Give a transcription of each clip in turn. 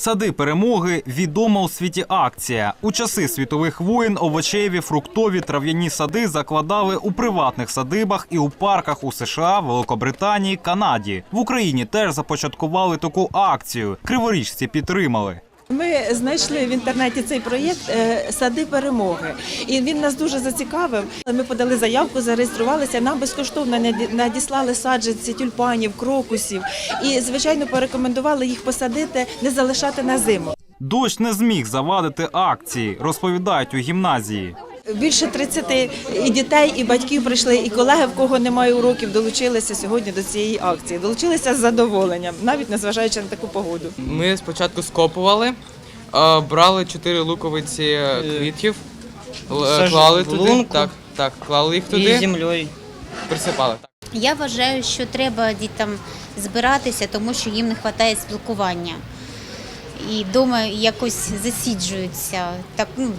Сади перемоги відома у світі акція. У часи світових воєн овочеві, фруктові, трав'яні сади закладали у приватних садибах і у парках у США, Великобританії, Канаді. В Україні теж започаткували таку акцію. Криворіжці підтримали. Ми знайшли в інтернеті цей проєкт е, Сади перемоги, і він нас дуже зацікавив. Ми подали заявку, зареєструвалися. Нам безкоштовно наді- надіслали саджанці тюльпанів, крокусів і, звичайно, порекомендували їх посадити, не залишати на зиму. Дощ не зміг завадити акції, розповідають у гімназії. Більше 30 і дітей, і батьків прийшли, і колеги, в кого немає уроків, долучилися сьогодні до цієї акції. Долучилися з задоволенням, навіть незважаючи на таку погоду. Ми спочатку скопували, брали чотири луковиці е, саж- клали туди. Так, так, клали їх і туди, землею. присипали. Я вважаю, що треба дітям збиратися, тому що їм не вистачає спілкування. І вдома якось засіджуються. Так, ну,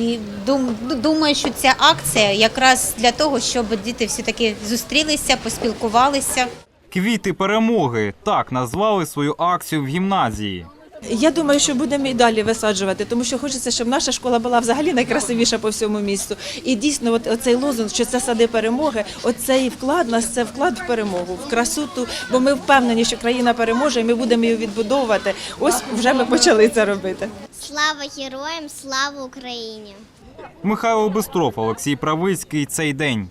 і дум- думаю, що ця акція якраз для того, щоб діти все-таки зустрілися, поспілкувалися. Квіти перемоги так назвали свою акцію в гімназії. Я думаю, що будемо і далі висаджувати, тому що хочеться, щоб наша школа була взагалі найкрасивіша по всьому місту. І дійсно, от оцей лозунг, що це сади перемоги, оцей вклад нас це вклад в перемогу, в красоту. Бо ми впевнені, що країна переможе, і ми будемо її відбудовувати. Ось вже ми почали це робити. Слава героям, слава Україні! Михайло Бестров, Олексій Правицький. Цей день.